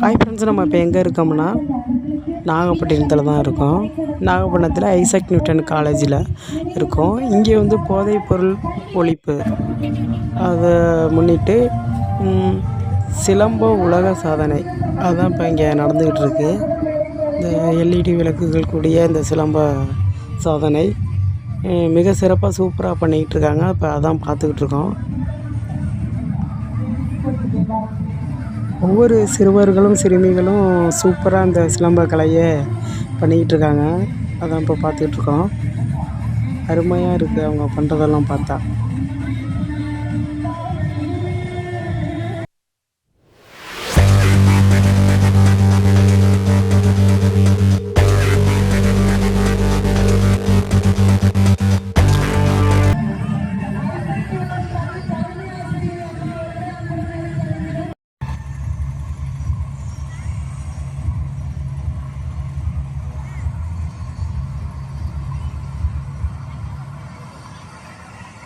Hi friends நம்ம இப்போ எங்கே இருக்கோம்னா நாகப்பட்டினத்தில் தான் இருக்கோம். நாகப்பட்டினத்தில் ஐசக் நியூட்டன் காலேஜில் இருக்கோம். இங்கே வந்து போதைப் பொருள் ஒழிப்பு. அதை முன்னிட்டு சிலம்போ உலக சாதனை. அதுதான் இப்போ இங்கே நடந்துக்கிட்டு இருக்கு. இந்த எல்இடி விளக்குகள் கூடிய இந்த சிலம்ப சாதனை. மிக சிறப்பாக சூப்பராக பண்ணிக்கிட்டு இருக்காங்க. இப்போ அதான் பார்த்துக்கிட்டு இருக்கோம். ஒவ்வொரு சிறுவர்களும் சிறுமிகளும் சூப்பராக அந்த சிலம்ப கலையை பண்ணிக்கிட்டு இருக்காங்க அதான் இப்போ பார்த்துக்கிட்டு இருக்கோம் அருமையாக இருக்குது அவங்க பண்ணுறதெல்லாம் பார்த்தா.